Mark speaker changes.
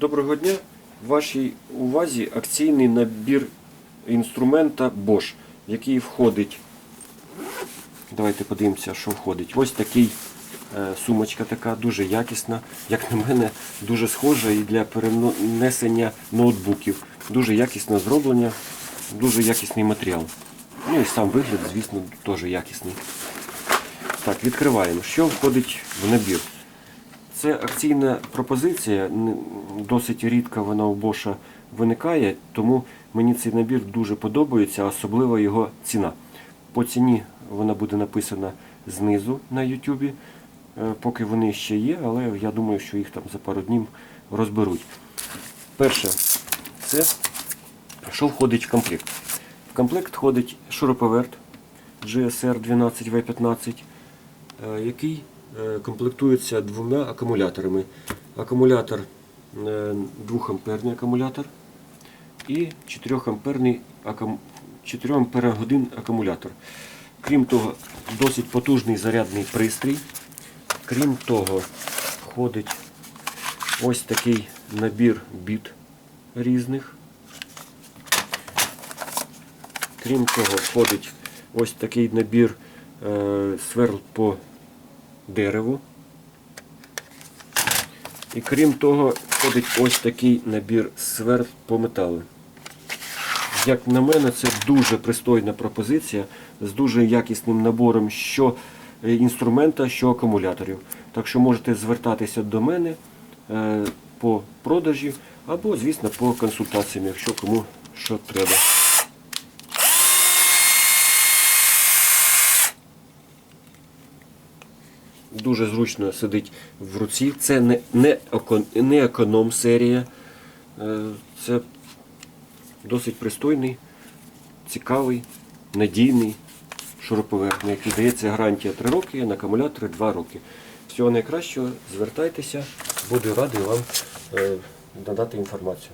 Speaker 1: Доброго дня. В вашій увазі акційний набір інструмента Bosch, в який входить. Давайте подивимося, що входить. Ось такий е, сумочка така, дуже якісна, як на мене, дуже схожа і для перенесення ноутбуків. Дуже якісно зроблення, дуже якісний матеріал. Ну і сам вигляд, звісно, теж якісний. Так, відкриваємо. Що входить в набір? Це акційна пропозиція, досить рідко вона у Боша виникає, тому мені цей набір дуже подобається, особливо його ціна. По ціні вона буде написана знизу на YouTube, е, поки вони ще є, але я думаю, що їх там за пару днів розберуть. Перше, це що входить в комплект. В комплект входить шуруповерт GSR 12V15, е, який е, комплектується двома акумуляторами. Акумулятор е, 2 амперний акумулятор і 4 амперний 4 ампер-годин акумулятор. Крім того, досить потужний зарядний пристрій. Крім того, входить ось такий набір біт різних. Крім того, входить ось такий набір е, сверл по дереву. І крім того, входить ось такий набір сверл по металу. Як на мене, це дуже пристойна пропозиція з дуже якісним набором що е, інструмента, що акумуляторів. Так що можете звертатися до мене е, по продажі або, звісно, по консультаціям, якщо кому що треба. Дуже зручно сидить в руці. Це не, не, економ серія. Е, Це досить пристойний, цікавий, надійний шуруповерт, який дається гарантія 3 роки, на акумулятори 2 роки. Всього найкращого, звертайтеся, буду радий вам е, надати інформацію.